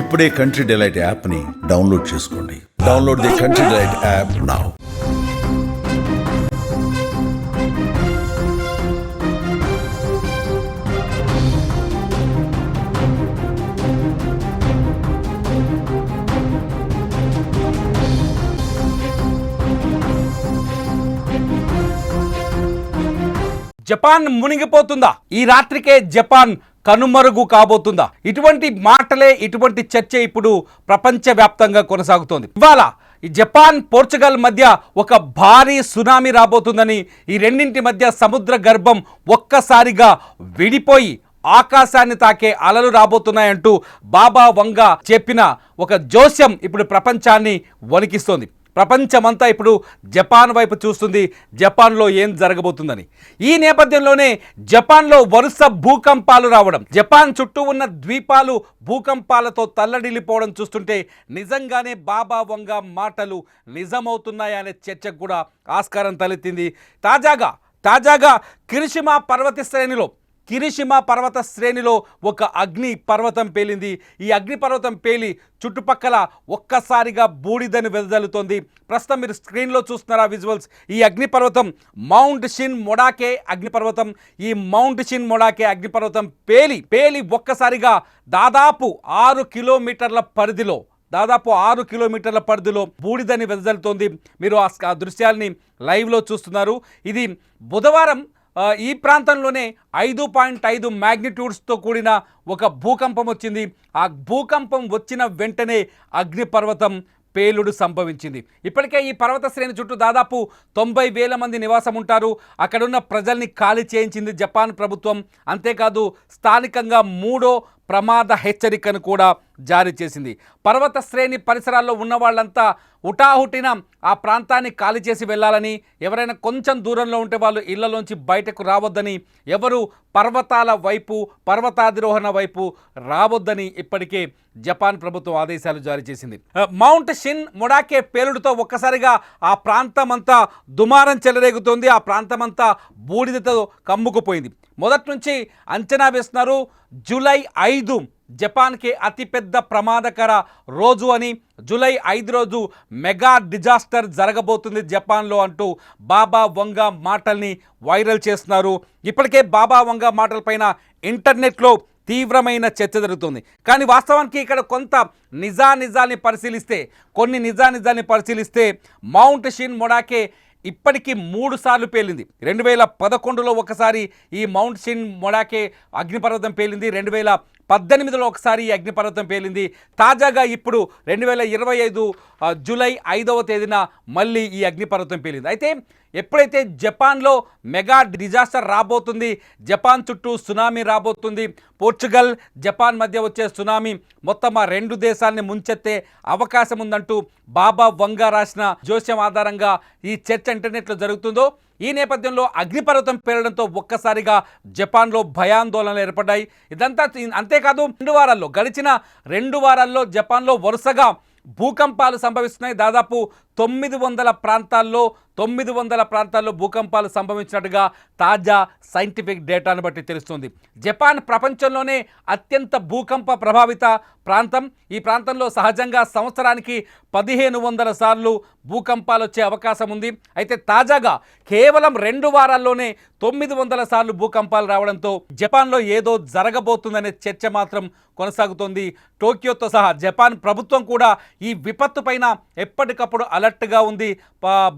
ఇప్పుడే country Delight యాప్ని download చేసుకోండి. Download the Country Delight app now Japan మునిగిపోతుందా? ఈ రాత్రికే జపాన్ కనుమరుగు కాబోతుందా? ఇటువంటి మాటలే ఇటువంటి చర్చ ఇప్పుడు ప్రపంచవ్యాప్తంగా కొనసాగుతోంది. ఇవాళ ఈ జపాన్ పోర్చుగల్ మధ్య ఒక భారీ సునామీ రాబోతుందని ఈ రెండింటి మధ్య సముద్ర గర్భం ఒక్కసారిగా విడిపోయి ఆకాశాన్ని తాకే అలలు రాబోతున్నాయంటూ బాబా వంగ చెప్పిన ఒక జోస్యం ఇప్పుడు ప్రపంచాన్ని వణికిస్తోంది. ప్రపంచమంతా ఇప్పుడు జపాన్ వైపు చూస్తుంది. జపాన్లో ఏం జరగబోతుందని. ఈ నేపథ్యంలోనే జపాన్లో వరుస భూకంపాలు రావడం. జపాన్ చుట్టూ ఉన్న ద్వీపాలు భూకంపాలతో తల్లడిల్లిపోవడం చూస్తుంటే నిజంగానే బాబా వంగ మాటలు నిజమవుతున్నాయనే చర్చకు కూడా ఆస్కారం తలెత్తింది. తాజాగా తాజాగా కిరిషిమా పర్వత శ్రేణిలో కిరిషిమ పర్వత శ్రేణిలో ఒక అగ్ని పర్వతం పేలింది. ఈ అగ్ని పర్వతం పేలి చుట్టుపక్కల ఒక్కసారిగా బూడిదని వెదజల్లుతోంది. ప్రస్తుతం మీరు స్క్రీన్లో చూస్తున్నారా విజువల్స్. ఈ అగ్నిపర్వతం మౌంట్ షిన్ మొడాకే అగ్నిపర్వతం ఈ మౌంట్ షిన్ మొడాకే అగ్నిపర్వతం పేలి పేలి ఒక్కసారిగా దాదాపు ఆరు కిలోమీటర్ల పరిధిలో దాదాపు ఆరు కిలోమీటర్ల పరిధిలో బూడిదని వెదజల్లుతోంది. మీరు ఆ దృశ్యాల్ని లైవ్లో చూస్తున్నారు. ఇది బుధవారం ఈ ప్రాంతంలోనే ఐదు పాయింట్ ఐదు మ్యాగ్నిట్యూడ్స్తో కూడిన ఒక భూకంపం వచ్చింది. ఆ భూకంపం వచ్చిన వెంటనే అగ్నిపర్వతం పేలుడు సంభవించింది. ఇప్పటికే ఈ పర్వత శ్రేణి చుట్టూ దాదాపు తొంభై వేల మంది నివాసం ఉంటారు. అక్కడున్న ప్రజల్ని ఖాళీ చేయించింది జపాన్ ప్రభుత్వం. అంతేకాదు స్థానికంగా మూడో ప్రమాద హెచ్చరికను కూడా జారీ చేసింది. పర్వత శ్రేణి పరిసరాల్లో ఉన్న వాళ్ళంతా ఉటాహుటిన ఆ ప్రాంతాన్ని ఖాళీ చేసి వెళ్ళాలని ఎవరైనా కొంచెం దూరంలో ఉంటే వాళ్ళు ఇళ్ళలోంచి బయటకు రావద్దని ఎవరు పర్వతాల వైపు పర్వతాధిరోహణ వైపు రావద్దని ఇప్పటికే జపాన్ ప్రభుత్వం ఆదేశాలు జారీ చేసింది. మౌంట్ షిన్ మొడాకే పేలుడుతో ఒక్కసారిగా ఆ ప్రాంతమంతా దుమారం చెలరేగుతోంది. ఆ ప్రాంతమంతా బూడిదతో కమ్ముకుపోయింది. మొదటి నుంచి అంచనా వేస్తున్నారు జూలై ఐదు ఐదు జపాన్కి అతిపెద్ద ప్రమాదకర రోజు అని జూలై ఐదు రోజు మెగా డిజాస్టర్ జరగబోతుంది జపాన్లో అంటూ బాబా వంగ మాటల్ని వైరల్ చేస్తున్నారు. ఇప్పటికే బాబా వంగ మాటలపైన ఇంటర్నెట్లో తీవ్రమైన చర్చ జరుగుతుంది. కానీ వాస్తవానికి ఇక్కడ కొంత నిజానిజాల్ని పరిశీలిస్తే కొన్ని నిజానిజాల్ని పరిశీలిస్తే మౌంట్ షిన్ మొడాకే ఇప్పటికీ మూడు సార్లు పేలింది. రెండు వేల పదకొండులో ఒకసారి ఈ మౌంట్ షిన్ మొడాకే అగ్నిపర్వతం పేలింది. రెండు వేల పద్దెనిమిదిలో ఒకసారి ఈ అగ్నిపర్వతం పేలింది. తాజాగా ఇప్పుడు రెండు వేల ఇరవై ఐదు జూలై ఐదవ తేదీన మళ్ళీ ఈ అగ్నిపర్వతం పేలింది. అయితే ఎప్పుడైతే జపాన్లో మెగా డిజాస్టర్ రాబోతుంది జపాన్ చుట్టూ సునామీ రాబోతుంది పోర్చుగల్ జపాన్ మధ్య వచ్చే సునామీ మొత్తం ఆ రెండు దేశాలని ముంచెత్తే అవకాశం ఉందంటూ బాబా వంగ రాసిన జోస్యం ఆధారంగా ఈ చర్చ ఇంటర్నెట్లో జరుగుతుందో ఈ నేపథ్యంలో అగ్నిపర్వతం పేలడంతో ఒక్కసారిగా జపాన్లో భయాందోళనలు ఏర్పడ్డాయి. ఇదంతా అంతేకాదు రెండు వారాల్లో గడిచిన రెండు వారాల్లో జపాన్లో వరుసగా భూకంపాలు సంభవిస్తున్నాయి. దాదాపు తొమ్మిది వందల ప్రాంతాల్లో తొమ్మిది వందల ప్రాంతాల్లో భూకంపాలు సంభవించినట్టుగా తాజా సైంటిఫిక్ డేటాను బట్టి తెలుస్తుంది. జపాన్ ప్రపంచంలోనే అత్యంత భూకంప ప్రభావిత ప్రాంతం. ఈ ప్రాంతంలో సహజంగా సంవత్సరానికి పదిహేను వందల సార్లు భూకంపాలు వచ్చే అవకాశం ఉంది. అయితే తాజాగా కేవలం రెండు వారాల్లోనే తొమ్మిది వందల సార్లు భూకంపాలు రావడంతో జపాన్లో ఏదో జరగబోతుందనే చర్చ మాత్రం కొనసాగుతోంది. టోక్యోతో సహా జపాన్ ప్రభుత్వం కూడా ఈ విపత్తు పైన ఎప్పటికప్పుడు అలర్ట్గా ఉంది.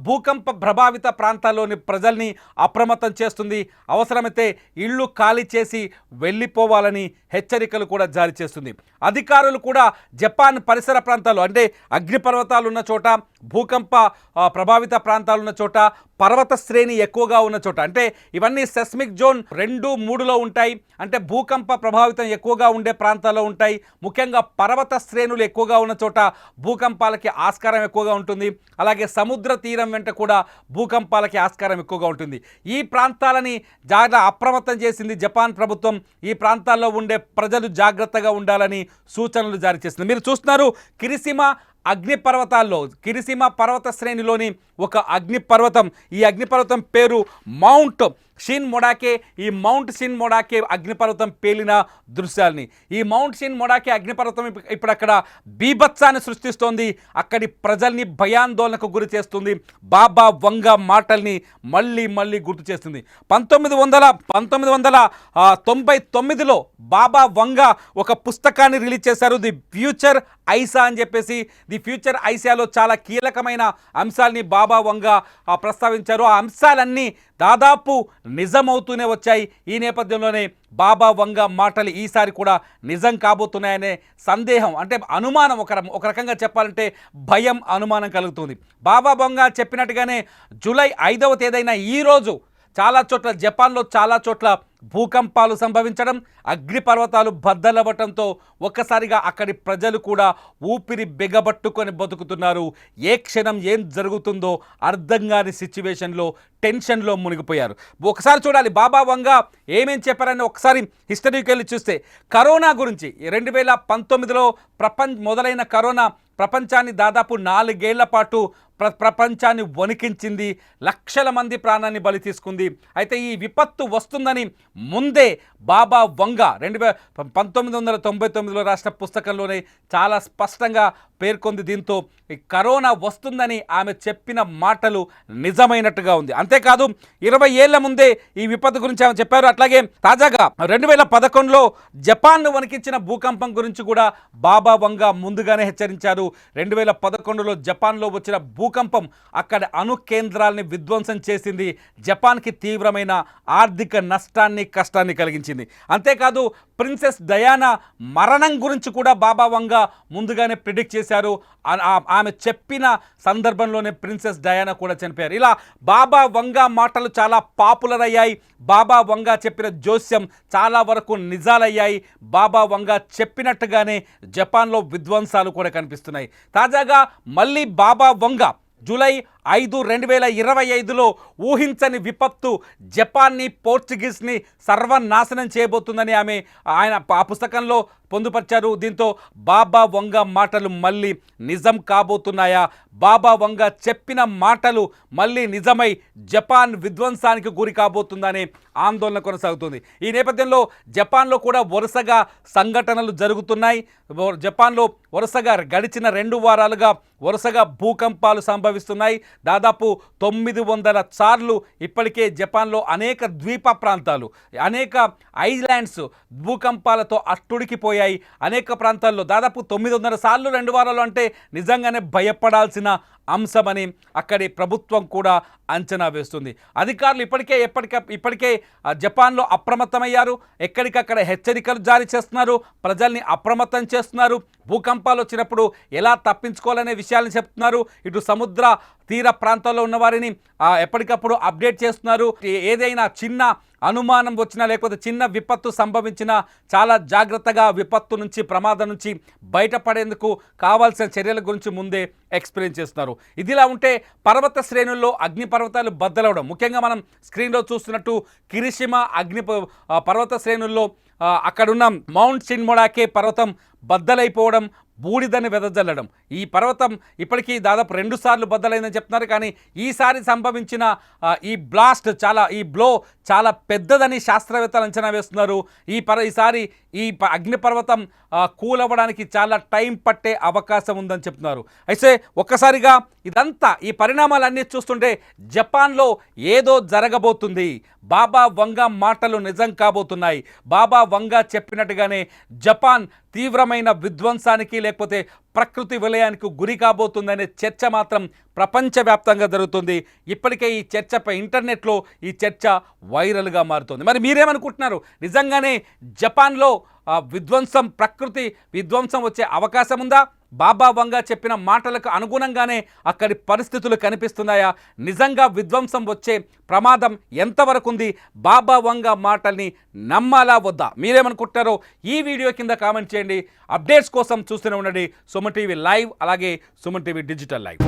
భూకంప ప్రభావిత ప్రాంతాల్లోని ప్రజల్ని అప్రమత్తం చేస్తుంది. అవసరమైతే ఇళ్ళు ఖాళీ చేసి వెళ్ళిపోవాలని హెచ్చరికలు కూడా జారీ చేస్తుంది. అధికారులు కూడా జపాన్ పరిసర ప్రాంతాలు అంటే అగ్నిపర్వతాలు ఉన్న చోట భూకంప ప్రభావిత ప్రాంతాలున్న చోట పర్వత శ్రేణి ఎక్కువగా ఉన్న చోట అంటే ఇవన్నీ సెస్మిక్ జోన్ రెండు మూడులో ఉంటాయి. అంటే భూకంప ప్రభావితం ఎక్కువగా ఉండే ప్రాంతాల్లో ఉంటాయి. ముఖ్యంగా పర్వత శ్రేణులు ఎక్కువగా ఉన్న చోట భూకంపాలకి ఆస్కారం ఎక్కువగా ఉంటుంది. అలాగే సముద్ర తీరం వెంట కూడా భూకంపాలకి ఆస్కారం ఎక్కువగా ఉంటుంది. ఈ ప్రాంతాలని జాగ్రత్త అప్రమత్తం చేసింది జపాన్ ప్రభుత్వం. ఈ ప్రాంతాల్లో ఉండే ప్రజలు జాగ్రత్తగా ఉండాలని సూచనలు జారీ చేసింది. మీరు చూస్తున్నారు కిరిసిమ అగ్నిపర్వతాల్లో గిరిసీమ పర్వత శ్రేణిలోని ఒక అగ్నిపర్వతం. ఈ అగ్నిపర్వతం పేరు మౌంట్ షిన్ మొడాకే ఈ మౌంట్ షిన్ మొడాకే అగ్నిపర్వతం పేలిన దృశ్యాల్ని. ఈ మౌంట్ షీన్ మొడాకే అగ్నిపర్వతం ఇప్పుడు అక్కడ బీభత్సాన్ని సృష్టిస్తోంది. అక్కడి ప్రజల్ని భయాందోళనకు గురి చేస్తుంది. బాబా వంగ మాటల్ని మళ్ళీ మళ్ళీ గుర్తు చేస్తుంది. పంతొమ్మిది వందల పంతొమ్మిది వందల తొంభై తొమ్మిదిలో బాబా వంగ ఒక పుస్తకాన్ని రిలీజ్ చేశారు. ది ఫ్యూచర్ ఐసా అని చెప్పేసి ది ఫ్యూచర్ ఐసాలో చాలా కీలకమైన అంశాల్ని బాబా వంగ ప్రస్తావించారు. ఆ అంశాలన్నీ దాదాపు నిజమవుతూనే వచ్చాయి. ఈ నేపథ్యంలోనే బాబా వంగ మాటలు ఈసారి కూడా నిజం కాబోతున్నాయనే సందేహం అంటే అనుమానం ఒక ఒక రకంగా చెప్పాలంటే భయం అనుమానం కలుగుతుంది. బాబా వంగ చెప్పినట్టుగానే జూలై ఐదవ తేదీన ఈరోజు చాలా చోట్ల జపాన్లో చాలా చోట్ల భూకంపాలు సంభవించడం అగ్నిపర్వతాలు బద్దలవ్వటంతో ఒక్కసారిగా అక్కడి ప్రజలు కూడా ఊపిరి బిగబట్టుకొని బతుకుతున్నారు. ఏ క్షణం ఏం జరుగుతుందో అర్థం కాని సిచ్యువేషన్లో టెన్షన్లో మునిగిపోయారు. ఒకసారి చూడాలి బాబా వంగ ఏమేం చెప్పారని ఒకసారి హిస్టరీకి వెళ్ళి చూస్తే కరోనా గురించి రెండు వేల పంతొమ్మిదిలో ప్రపంచ మొదలైన కరోనా ప్రపంచాన్ని దాదాపు నాలుగేళ్ళ పాటు ప్ర ప్రపంచాన్ని వణికించింది లక్షల మంది ప్రాణాన్ని బలి తీసుకుంది. అయితే ఈ విపత్తు వస్తుందని ముందే బాబా వంగ రెండు వే పంతొమ్మిది వందల తొంభై తొమ్మిదిలో రాసిన పుస్తకంలోనే చాలా స్పష్టంగా పేర్కొంది దీంతో ఈ కరోనా వస్తుందని ఆమె చెప్పిన మాటలు నిజమైనట్టుగా ఉంది. అంతేకాదు ఇరవై ఏళ్ళ ముందే ఈ విపత్తు గురించి ఆమె చెప్పారు. అట్లాగే తాజాగా రెండు వేల పదకొండులో జపాన్ను వణికించిన భూకంపం గురించి కూడా బాబా వంగ ముందుగానే హెచ్చరించారు. రెండు వేల పదకొండులో జపాన్లో వచ్చిన భూకంపం అక్కడ అణు కేంద్రాల్ని విధ్వంసం చేసింది. జపాన్కి తీవ్రమైన ఆర్థిక నష్టాన్ని కష్టాన్ని కలిగించింది. అంతేకాదు ప్రిన్సెస్ డయానా మరణం గురించి కూడా బాబా వంగ ముందుగానే ప్రిడిక్ట్ చేశారు. ఆ- ఆమె చెప్పిన సందర్భంలోనే ప్రిన్సెస్ డయానా కూడా చనిపోయారు. ఇలా బాబా వంగ మాటలు చాలా పాపులర్ అయ్యాయి. బాబా వంగ చెప్పిన జోస్యం చాలా వరకు నిజాలయ్యాయి. బాబా వంగ చెప్పినట్టుగానే జపాన్లో విధ్వంసాలు కూడా కనిపిస్తున్నాయి. తాజాగా మళ్ళీ బాబా వంగ జూలై ఐదు రెండు వేల ఇరవై ఐదులో ఊహించని విపత్తు జపాన్ని పోర్చుగీస్ని సర్వనాశనం చేయబోతుందని ఆమె ఆయన ఆ పుస్తకంలో పొందుపరిచారు. దీంతో బాబా వంగ మాటలు మళ్ళీ నిజం కాబోతున్నాయా? బాబా వంగ చెప్పిన మాటలు మళ్ళీ నిజమై జపాన్ విధ్వంసానికి గురి కాబోతుందనే ఆందోళన కొనసాగుతుంది. ఈ నేపథ్యంలో జపాన్లో కూడా వరుసగా సంఘటనలు జరుగుతున్నాయి. జపాన్లో వరుసగా గడిచిన రెండు వారాలుగా వరుసగా భూకంపాలు సంభవిస్తున్నాయి. దాదాపు తొమ్మిది వందల సార్లు ఇప్పటికే జపాన్లో అనేక ద్వీప ప్రాంతాలు అనేక ఐలాండ్స్ భూకంపాలతో అట్టుడికిపోయాయి. అనేక ప్రాంతాల్లో దాదాపు తొమ్మిది వందల సార్లు రెండు వారాలు అంటే నిజంగానే భయపడాల్సిన అంశమని అక్కడి ప్రభుత్వం కూడా అంచనా వేస్తుంది. అధికారులు ఇప్పటికే ఎప్పటిక ఇప్పటికే జపాన్లో అప్రమత్తమయ్యారు. ఎక్కడికక్కడ హెచ్చరికలు జారీ చేస్తున్నారు. ప్రజల్ని అప్రమత్తం చేస్తున్నారు. భూకంపాలు వచ్చినప్పుడు ఎలా తప్పించుకోవాలనే విషయాలను చెప్తున్నారు. ఇటు సముద్ర తీర ప్రాంతాల్లో ఉన్న వారిని ఎప్పటికప్పుడు అప్డేట్ చేస్తున్నారు. ఏదైనా చిన్న అనుమానం వచ్చినా లేకపోతే చిన్న విపత్తు సంభవించినా చాలా జాగ్రత్తగా విపత్తు నుంచి ప్రమాదం నుంచి బయటపడేందుకు కావాల్సిన చర్యల గురించి ముందే ఎక్స్ప్లెయిన్ చేస్తున్నారు. ఇదిలా ఉంటే పర్వత శ్రేణుల్లో అగ్నిపర్వతాలు బద్దలవడం ముఖ్యంగా మనం స్క్రీన్లో చూస్తున్నట్టు కిరిషిమ అగ్ని పర్వత శ్రేణుల్లో అక్కడున్న మౌంట్ సిన్మొడాకే పర్వతం బద్దలైపోవడం బూడిదని వెదజల్లడం. ఈ పర్వతం ఇప్పటికీ దాదాపు రెండు సార్లు బద్దలైందని చెప్తున్నారు. కానీ ఈసారి సంభవించిన ఈ బ్లాస్ట్ చాలా ఈ బ్లో చాలా పెద్దదని శాస్త్రవేత్తలు అంచనా వేస్తున్నారు. ఈ పర ఈసారి ఈ ప- అగ్నిపర్వతం కూలవ్వడానికి చాలా టైం పట్టే అవకాశం ఉందని చెప్తున్నారు. అయితే ఒక్కసారిగా ఇదంతా ఈ పరిణామాలన్నీ చూస్తుంటే జపాన్లో ఏదో జరగబోతుంది. బాబా వంగ మాటలు నిజం కాబోతున్నాయి. బాబా వంగ చెప్పినట్టుగానే జపాన్ తీవ్రమైన విధ్వంసానికి లేకపోతే ప్రకృతి విలయానికి గురి కాబోతుందనే చర్చ మాత్రం ప్రపంచవ్యాప్తంగా జరుగుతుంది. ఇప్పటికే ఈ చర్చపై ఇంటర్నెట్లో ఈ చర్చ వైరల్గా మారుతుంది. మరి మీరేమనుకుంటున్నారు? నిజంగానే జపాన్లో విధ్వంసం ప్రకృతి విధ్వంసం వచ్చే అవకాశం ఉందా? బాబా వంగ చెప్పిన మాటలకు అనుగుణంగానే అక్కడి పరిస్థితులు కనిపిస్తున్నాయా? నిజంగా విధ్వంసం వచ్చే ప్రమాదం ఎంతవరకు ఉంది బాబా వంగ మాటల్ని నమ్మాలా వద్దా? మీరేమనుకుంటారో ఈ వీడియో కింద కామెంట్ చేయండి. అప్డేట్స్ కోసం చూస్తూనే ఉండండి. సుమన్ టీవీ లైవ్ అలాగే సుమన్ టీవీ డిజిటల్ లైవ్.